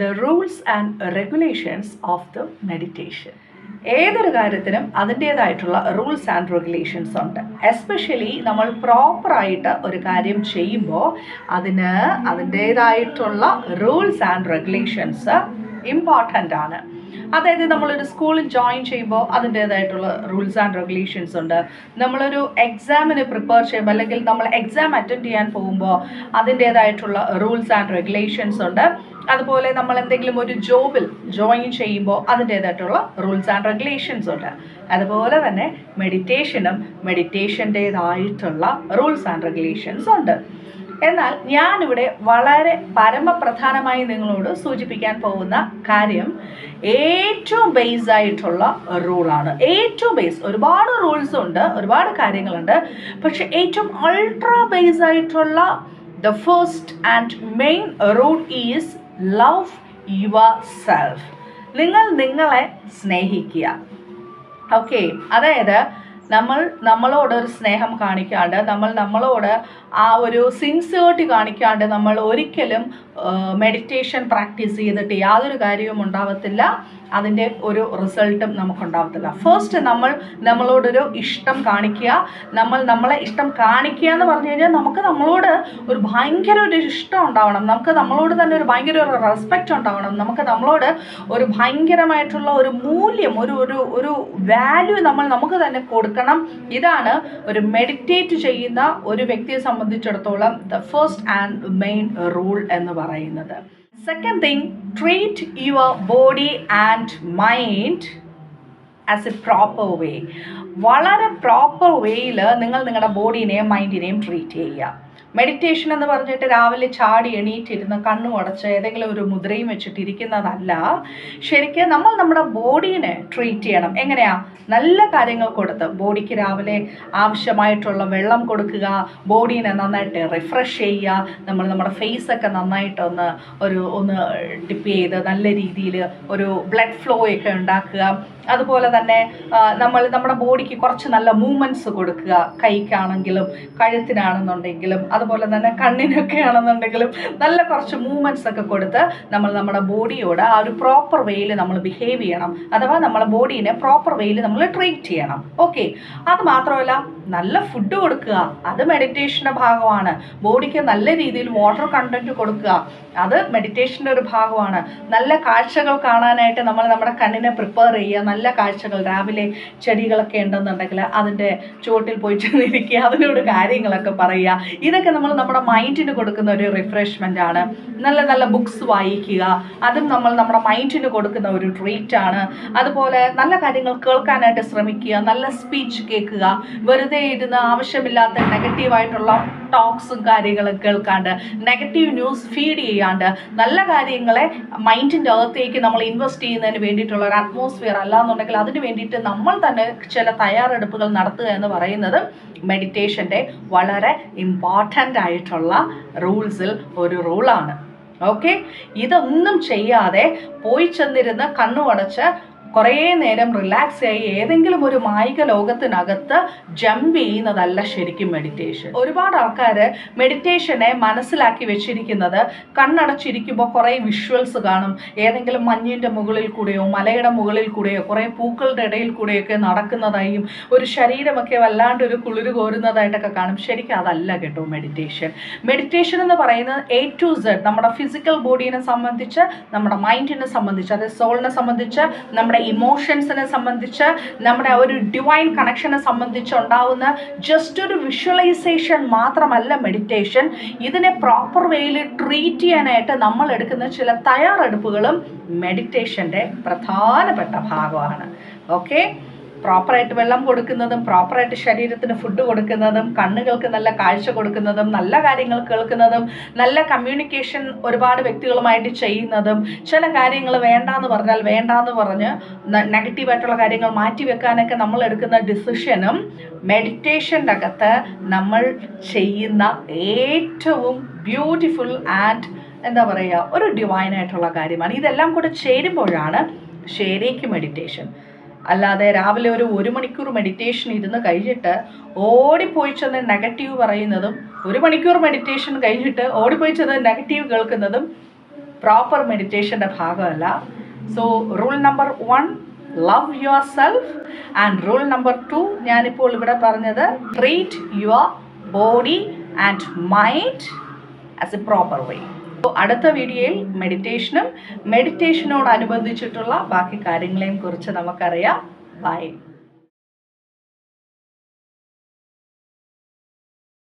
The rules and regulations of the meditation ഏതൊരു കാര്യത്തിനും അതിന്റേതായിട്ടുള്ള റൂൾസ് ആൻഡ് റെഗുലേഷൻസ് ഉണ്ട്. എസ്പെഷ്യലി നമ്മൾ പ്രോപ്പറായിട്ട് ഒരു കാര്യം ചെയ്യുമ്പോൾ അതിന് അതിന്റേതായിട്ടുള്ള റൂൾസ് ആൻഡ് റെഗുലേഷൻസ് ഇമ്പോർട്ടന്റ് ആണ്. അതായത് നമ്മളൊരു സ്കൂളിൽ ജോയിൻ ചെയ്യുമ്പോൾ അതിന്റേതായിട്ടുള്ള റൂൾസ് ആൻഡ് റെഗുലേഷൻസ് ഉണ്ട്. നമ്മളൊരു എക്സാമിന് പ്രിപ്പയർ ചെയ്യുമ്പോൾ അല്ലെങ്കിൽ നമ്മൾ എക്സാം അറ്റൻഡ് ചെയ്യാൻ പോകുമ്പോൾ അതിന്റേതായിട്ടുള്ള റൂൾസ് ആൻഡ് റെഗുലേഷൻസ് ഉണ്ട്. അതുപോലെ നമ്മൾ എന്തെങ്കിലും ഒരു ജോബിൽ ജോയിൻ ചെയ്യുമ്പോൾ അതിന്റേതായിട്ടുള്ള റൂൾസ് ആൻഡ് റെഗുലേഷൻസ് ഉണ്ട്. അതുപോലെ തന്നെ മെഡിറ്റേഷനും മെഡിറ്റേഷന്റേതായിട്ടുള്ള റൂൾസ് ആൻഡ് റെഗുലേഷൻസ് ഉണ്ട്. എന്നാൽ ഞാനിവിടെ വളരെ പരമപ്രധാനമായി നിങ്ങളോട് സൂചിപ്പിക്കാൻ പോകുന്ന കാര്യം ഏറ്റവും ബേസ് ആയിട്ടുള്ള റൂളാണ് ഏറ്റവും ബേസ് ഒരുപാട് റൂൾസ് ഉണ്ട് ഒരുപാട് കാര്യങ്ങളുണ്ട്. പക്ഷെ ഏറ്റവും അൾട്രാ ബേസ് ആയിട്ടുള്ള the first and main rule is love yourself നിങ്ങൾ നിങ്ങളെ സ്നേഹിക്കുക. ഓക്കെ അതായത് നമ്മൾ നമ്മളോട് ഒരു സ്നേഹം കാണിക്കാണ്ട് നമ്മൾ നമ്മളോട് ആ ഒരു സിൻസിയോറിറ്റി കാണിക്കാണ്ട് നമ്മൾ ഒരിക്കലും മെഡിറ്റേഷൻ പ്രാക്ടീസ് ചെയ്തിട്ട് യാതൊരു കാര്യവും ഉണ്ടാവത്തില്ല. അതിന്റെ ഒരു റിസൾട്ടും നമുക്കുണ്ടാവത്തില്ല. ഫസ്റ്റ് നമ്മൾ നമ്മളോടൊരു ഇഷ്ടം കാണിക്കുക. നമ്മൾ നമ്മളെ ഇഷ്ടം കാണിക്കുക എന്ന് പറഞ്ഞു കഴിഞ്ഞാൽ നമുക്ക് നമ്മളോട് ഒരു ഭയങ്കര ഒരു ഇഷ്ടം ഉണ്ടാവണം. നമുക്ക് നമ്മളോട് തന്നെ ഒരു ഭയങ്കര ഒരു റെസ്പെക്റ്റ് ഉണ്ടാവണം. നമുക്ക് നമ്മളോട് ഒരു ഭയങ്കരമായിട്ടുള്ള ഒരു മൂല്യം ഒരു ഒരു ഒരു വാല്യൂ നമ്മൾ നമുക്ക് തന്നെ കൊടുക്കണം ഇതാണ് ഒരു മെഡിറ്റേറ്റ് ചെയ്യുന്ന ഒരു വ്യക്തിയെ സംബന്ധിച്ചിടത്തോളം the first and main rule എന്ന് പറയുന്നത്. Second thing treat your body and mind as a proper way വളരെ പ്രോപ്പർ വേയിൽ നിങ്ങൾ നിങ്ങളുടെ ബോഡീനെയും മൈൻഡിനെയും ട്രീറ്റ് ചെയ്യുക. മെഡിറ്റേഷൻ എന്ന് പറഞ്ഞിട്ട് രാവിലെ ചാടി എണീറ്റിരുന്ന് കണ്ണു അടച്ച് ഏതെങ്കിലും ഒരു മുദ്രയും വെച്ചിട്ട് ഇരിക്കുന്നതല്ല. ശരിക്കും നമ്മൾ നമ്മുടെ ബോഡീനെ ട്രീറ്റ് ചെയ്യണം. എങ്ങനെയാ? നല്ല കാര്യങ്ങൾ കൊടുത്ത് ബോഡിക്ക് രാവിലെ ആവശ്യമായിട്ടുള്ള വെള്ളം കൊടുക്കുക ബോഡീനെ നന്നായിട്ട് റിഫ്രഷ് ചെയ്യുക നമ്മൾ നമ്മുടെ ഫേസ് ഒക്കെ നന്നായിട്ടൊന്ന് ഒരു ഒന്ന് ഡിപ്പ് ചെയ്ത് നല്ല രീതിയിൽ ഒരു ബ്ലഡ് ഫ്ലോ ഒക്കെ ഉണ്ടാക്കുക. അതുപോലെ തന്നെ നമ്മൾ നമ്മുടെ ബോഡിക്ക് കുറച്ച് നല്ല മൂവ്മെന്റ്സ് കൊടുക്കുക. കൈക്കാണെങ്കിലും കഴുത്തിനാണെന്നുണ്ടെങ്കിലും അതുപോലെ തന്നെ കണ്ണിനൊക്കെ ആണെന്നുണ്ടെങ്കിലും നല്ല കുറച്ച് മൂവ്മെന്റ്സ് ഒക്കെ കൊടുത്ത് നമ്മൾ നമ്മുടെ ബോഡിയോട് ആ ഒരു പ്രോപ്പർ വേയിൽ നമ്മൾ ബിഹേവ് ചെയ്യണം. അഥവാ നമ്മുടെ ബോഡീനെ പ്രോപ്പർ വേയിൽ നമ്മൾ ട്രീറ്റ് ചെയ്യണം. ഓക്കെ. അത് മാത്രമല്ല നല്ല ഫുഡ് കൊടുക്കുക. അത് മെഡിറ്റേഷന്റെ ഭാഗമാണ്. ബോഡിക്ക് നല്ല രീതിയിൽ വാട്ടർ കണ്ടന്റ് കൊടുക്കുക. അത് മെഡിറ്റേഷന്റെ ഒരു ഭാഗമാണ്. നല്ല കാഴ്ചകൾ കാണാനായിട്ട് നമ്മൾ നമ്മുടെ കണ്ണിനെ പ്രിപ്പയർ ചെയ്യുക നല്ല കാഴ്ചകൾ രാവിലെ ചെടികളൊക്കെ ഉണ്ടെന്നുണ്ടെങ്കിൽ അതിന്റെ ചുവട്ടിൽ പോയി ചെന്നിരിക്കുക അതിനോട് കാര്യങ്ങളൊക്കെ പറയുക. ഇതൊക്കെ നമ്മൾ നമ്മുടെ മൈൻഡിന് കൊടുക്കുന്ന ഒരു റിഫ്രഷ്മെന്റ് ആണ്. നല്ല നല്ല ബുക്സ് വായിക്കുക അതും നമ്മൾ നമ്മുടെ മൈൻഡിന് കൊടുക്കുന്ന ഒരു ട്രീറ്റ് ആണ്. അതുപോലെ നല്ല കാര്യങ്ങൾ കേൾക്കാനായിട്ട് ശ്രമിക്കുക നല്ല സ്പീച്ച് കേൾക്കുക വെറുതെ ഇരുന്ന് ആവശ്യമില്ലാത്ത നെഗറ്റീവായിട്ടുള്ള ടോക്സും കാര്യങ്ങളും കേൾക്കാണ്ട് നെഗറ്റീവ് ന്യൂസ് ഫീഡ് ചെയ്യാണ്ട് നല്ല കാര്യങ്ങളെ മൈൻഡിന്റെ അകത്തേക്ക് നമ്മൾ ഇൻവെസ്റ്റ് ചെയ്യുന്നതിന് വേണ്ടിയിട്ടുള്ള ഒരു അറ്റ്മോസ്ഫിയർ അല്ലാന്നുണ്ടെങ്കിൽ അതിന് വേണ്ടിയിട്ട് നമ്മൾ തന്നെ ചില തയ്യാറെടുപ്പുകൾ നടത്തുക എന്ന് പറയുന്നത് മെഡിറ്റേഷന്റെ വളരെ ഇമ്പോർട്ടന്റ് ആയിട്ടുള്ള റൂൾസിൽ ഒരു റൂളാണ് ഓക്കെ ഇതൊന്നും ചെയ്യാതെ പോയി ചെന്നിരുന്ന് കണ്ണുമടച്ച് കുറേ നേരം റിലാക്സ് ആയി ഏതെങ്കിലും ഒരു മായിക ലോകത്തിനകത്ത് ജമ്പ് ചെയ്യുന്നതല്ല ശരിക്കും മെഡിറ്റേഷൻ ഒരുപാട് ആൾക്കാർ മെഡിറ്റേഷനെ മനസ്സിലാക്കി വെച്ചിരിക്കുന്നത് കണ്ണടച്ചിരിക്കുമ്പോൾ കുറേ വിഷ്വൽസ് കാണും. ഏതെങ്കിലും മഞ്ഞിന്റെ മുകളിൽ കൂടെയോ മലയുടെ മുകളിൽ കൂടെയോ കുറേ പൂക്കളുടെ ഇടയിൽ കൂടെയൊക്കെ നടക്കുന്നതായും ഒരു ശരീരമൊക്കെ വല്ലാണ്ട് ഒരു കുളിര് കോരുന്നതായിട്ടൊക്കെ കാണും. ശരിക്കും അതല്ല കേട്ടോ മെഡിറ്റേഷൻ മെഡിറ്റേഷൻ എന്ന് പറയുന്നത് എ ടു സെഡ് നമ്മുടെ ഫിസിക്കൽ ബോഡീനെ സംബന്ധിച്ച് നമ്മുടെ മൈൻഡിനെ സംബന്ധിച്ച് അതായത് സോളിനെ സംബന്ധിച്ച് നമ്മുടെ ഇമോഷൻസിനെ സംബന്ധിച്ച് നമ്മുടെ ഒരു ഡിവൈൻ കണക്ഷനെ സംബന്ധിച്ച് ഉണ്ടാവുന്ന ജസ്റ്റ് ഒരു വിഷ്വലൈസേഷൻ മാത്രമല്ല മെഡിറ്റേഷൻ ഇതിനെ പ്രോപ്പർ വേയിൽ ട്രീറ്റ് ചെയ്യാനായിട്ട് നമ്മൾ എടുക്കുന്ന ചില തയ്യാറെടുപ്പുകളും മെഡിറ്റേഷന്റെ പ്രധാനപ്പെട്ട ഭാഗമാണ്. ഓക്കെ പ്രോപ്പറായിട്ട് വെള്ളം കൊടുക്കുന്നതും പ്രോപ്പറായിട്ട് ശരീരത്തിന് ഫുഡ് കൊടുക്കുന്നതും കണ്ണുകൾക്ക് നല്ല കാഴ്ച കൊടുക്കുന്നതും നല്ല കാര്യങ്ങൾ കേൾക്കുന്നതും നല്ല കമ്മ്യൂണിക്കേഷൻ ഒരുപാട് വ്യക്തികളുമായിട്ട് ചെയ്യുന്നതും ചില കാര്യങ്ങൾ വേണ്ടാന്ന് പറഞ്ഞാൽ വേണ്ടാന്ന് പറഞ്ഞ് നെഗറ്റീവായിട്ടുള്ള കാര്യങ്ങൾ മാറ്റി വെക്കാനൊക്കെ നമ്മൾ എടുക്കുന്ന ഡിസിഷനും മെഡിറ്റേഷന്റെ അകത്ത് നമ്മൾ ചെയ്യുന്ന ഏറ്റവും ബ്യൂട്ടിഫുൾ ആൻഡ് എന്താ പറയുക ഒരു ഡിവൈനായിട്ടുള്ള കാര്യമാണ്. ഇതെല്ലാം കൂടെ ചേരുമ്പോഴാണ് ശരിക്കും മെഡിറ്റേഷൻ അല്ലാതെ രാവിലെ ഒരു ഒരു മണിക്കൂർ മെഡിറ്റേഷൻ ഇരുന്ന് കഴിഞ്ഞിട്ട് ഓടിപ്പോയി ചെന്ന് നെഗറ്റീവ് പറയുന്നതും ഒരു മണിക്കൂർ മെഡിറ്റേഷൻ കഴിഞ്ഞിട്ട് ഓടിപ്പോയി ചെന്ന് നെഗറ്റീവ് കേൾക്കുന്നതും പ്രോപ്പർ മെഡിറ്റേഷന്റെ ഭാഗമല്ല. So rule number one love yourself and rule number two ഞാനിപ്പോൾ ഇവിടെ പറഞ്ഞത് treat your body and mind as a proper way അടുത്ത വീഡിയോയിൽ മെഡിറ്റേഷനും മെഡിറ്റേഷനോടനുബന്ധിച്ചിട്ടുള്ള ബാക്കി കാര്യങ്ങളെയും കുറിച്ച് നമുക്കറിയാം. ബൈ